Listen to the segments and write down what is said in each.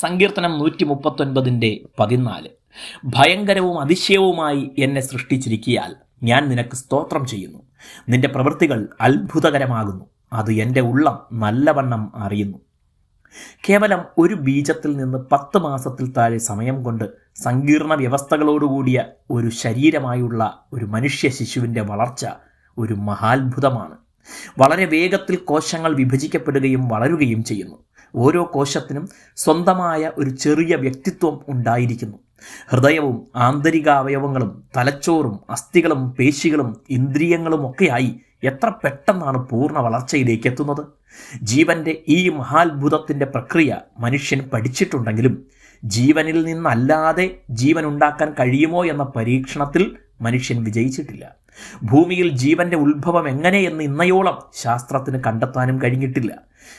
സങ്കീർത്തനം നൂറ്റി മുപ്പത്തൊൻപതിന്റെ പതിനാല്. ഭയങ്കരവും അതിശയവുമായി എന്നെ സൃഷ്ടിച്ചിരിക്കിയാൽ ഞാൻ നിനക്ക് സ്തോത്രം ചെയ്യുന്നു. നിന്റെ പ്രവൃത്തികൾ അത്ഭുതകരമാകുന്നു. അത് എന്റെ ഉള്ളം നല്ലവണ്ണം അറിയുന്നു. കേവലം ഒരു ബീജത്തിൽ നിന്ന് പത്ത് മാസത്തിൽ താഴെ സമയം കൊണ്ട് സങ്കീർണ വ്യവസ്ഥകളോടുകൂടിയ ഒരു ശരീരമായുള്ള ഒരു മനുഷ്യ ശിശുവിന്റെ വളർച്ച ഒരു മഹാത്ഭുതമാണ്. വളരെ വേഗത്തിൽ കോശങ്ങൾ വിഭജിക്കപ്പെടുകയും വളരുകയും ചെയ്യുന്നു. ഓരോ കോശത്തിനും സ്വന്തമായ ഒരു ചെറിയ വ്യക്തിത്വം ഉണ്ടായിരിക്കുന്നു. ഹൃദയവും ആന്തരിക അവയവങ്ങളും തലച്ചോറും അസ്ഥികളും പേശികളും ഇന്ദ്രിയങ്ങളും ഒക്കെയായി എത്ര പെട്ടെന്നാണ് പൂർണ വളർച്ചയിലേക്ക് എത്തുന്നത്? ജീവന്റെ ഈ മഹാത്ഭുതത്തിന്റെ പ്രക്രിയ മനുഷ്യൻ പഠിച്ചിട്ടുണ്ടെങ്കിലും ജീവനിൽ നിന്നല്ലാതെ ജീവൻ ഉണ്ടാക്കാൻ കഴിയുമോ എന്ന പരീക്ഷണത്തിൽ മനുഷ്യൻ വിജയിച്ചിട്ടില്ല. ഭൂമിയിൽ ജീവന്റെ ഉത്ഭവം എങ്ങനെയെന്ന് ഇന്നയോളം ശാസ്ത്രത്തിന് കണ്ടെത്താനും കഴിഞ്ഞിട്ടില്ല.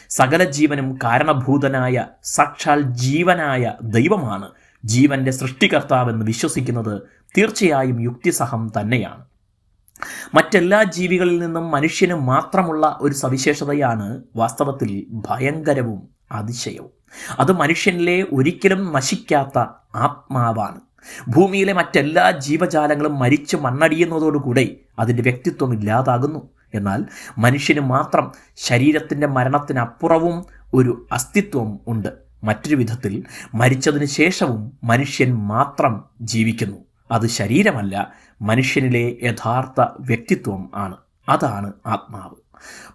സകല ജീവനും കാരണഭൂതനായ സാക്ഷാൽ ജീവനായ ദൈവമാണ്. ജീവന്റെ സൃഷ്ടികർത്താവെന്ന് വിശ്വസിക്കുന്നത് തീർച്ചയായും യുക്തിസഹം തന്നെയാണ്. മറ്റെല്ലാ ജീവികളിൽ നിന്നും മനുഷ്യന് മാത്രമുള്ള ഒരു സവിശേഷതയാണ് വാസ്തവത്തിൽ ഭയങ്കരവും അതിശയവും. അത് മനുഷ്യനിലെ ഒരിക്കലും നശിക്കാത്ത ആത്മാവാണ്. ഭൂമിയിലെ മറ്റെല്ലാ ജീവജാലങ്ങളും മരിച്ച് മണ്ണടിയുന്നതോടുകൂടെ അതിന്റെ വ്യക്തിത്വം ഇല്ലാതാകുന്നു. എന്നാൽ മനുഷ്യന് മാത്രം ശരീരത്തിന്റെ മരണത്തിനപ്പുറവും ഒരു അസ്തിത്വം ഉണ്ട്. മറ്റൊരു വിധത്തിൽ മരിച്ചതിന് ശേഷവും മനുഷ്യൻ മാത്രം ജീവിക്കുന്നു. അത് ശരീരമല്ല മനുഷ്യനിലെ യഥാർത്ഥ വ്യക്തിത്വം ആണ്. അതാണ് ആത്മാവ്.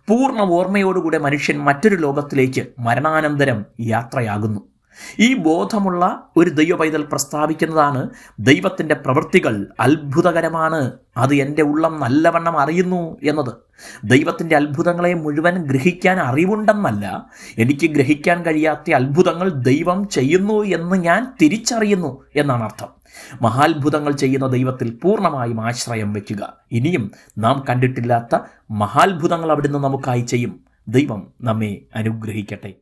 പൂർണ ഓർമ്മയോടുകൂടെ മനുഷ്യൻ മറ്റൊരു ലോകത്തിലേക്ക് മരണാനന്തരം യാത്രയാകുന്നു. ഈ ബോധമുള്ള ഒരു ദൈവ പൈതൽ പ്രസ്താവിക്കുന്നതാണ് ദൈവത്തിന്റെ പ്രവൃത്തികൾ അത്ഭുതകരമാണ്. അത് എന്റെ ഉള്ളം നല്ലവണ്ണം അറിയുന്നു എന്നത്. ദൈവത്തിന്റെ അത്ഭുതങ്ങളെ മുഴുവൻ ഗ്രഹിക്കാൻ അറിവുണ്ടെന്നല്ല എനിക്ക് ഗ്രഹിക്കാൻ കഴിയാത്ത അത്ഭുതങ്ങൾ ദൈവം ചെയ്യുന്നു എന്ന് ഞാൻ തിരിച്ചറിയുന്നു എന്നാണ് അർത്ഥം. മഹാത്ഭുതങ്ങൾ ചെയ്യുന്ന ദൈവത്തിൽ പൂർണമായും ആശ്രയം വയ്ക്കുക. ഇനിയും നാം കണ്ടിട്ടില്ലാത്ത മഹാത്ഭുതങ്ങൾ അവിടുന്ന് നമുക്കായി ചെയ്യും. ദൈവം നമ്മെ അനുഗ്രഹിക്കട്ടെ.